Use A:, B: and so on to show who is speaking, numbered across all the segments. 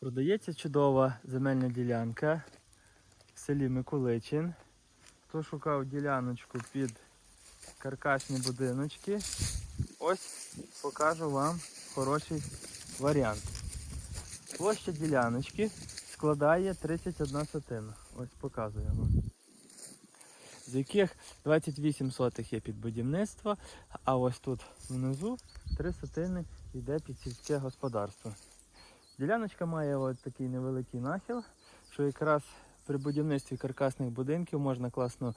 A: Продається чудова земельна ділянка в селі Миколичин. Хто шукав діляночку під каркасні будиночки, ось покажу вам хороший варіант. Площа діляночки складає 31 сотина. Ось показую вам. З яких 28 сотих є під будівництво, а ось тут внизу 3 сотини йде під сільське господарство. Діляночка має от такий невеликий нахил, що якраз при будівництві каркасних будинків можна класно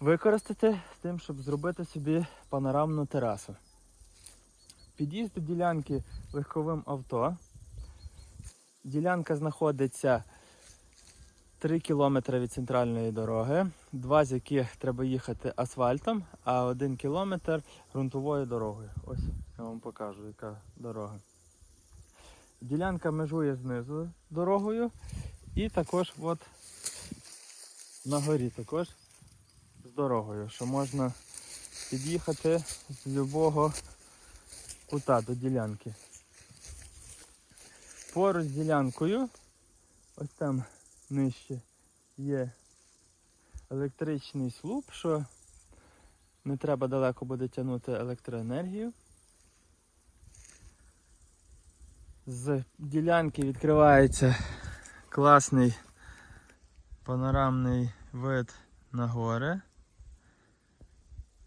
A: використати з тим, щоб зробити собі панорамну терасу. Під'їзд до ділянки легковим авто. Ділянка знаходиться 3 кілометри від центральної дороги, два з яких треба їхати асфальтом, а 1 кілометр ґрунтовою дорогою. Ось я вам покажу, яка дорога. Ділянка межує знизу дорогою і також от на горі також з дорогою, що можна під'їхати з любого кута до ділянки. Поруч з ділянкою, ось там нижче є електричний слуп, що не треба далеко буде тягнути електроенергію. З ділянки відкривається класний панорамний вид на гори.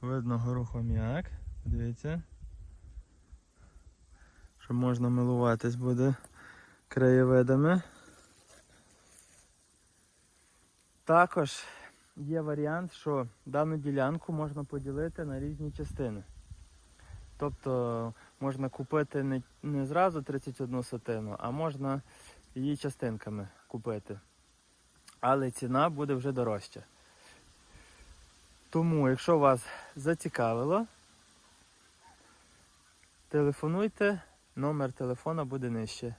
A: Видно гору хом'як. Дивіться. Що можна милуватись буде краєвидами. Також є варіант, що дану ділянку можна поділити на різні частини. Тобто можна купити не, не зразу 31 сотину, а можна її частинками купити. Але ціна буде вже дорожча. Тому, якщо вас зацікавило, телефонуйте, номер телефона буде нижче.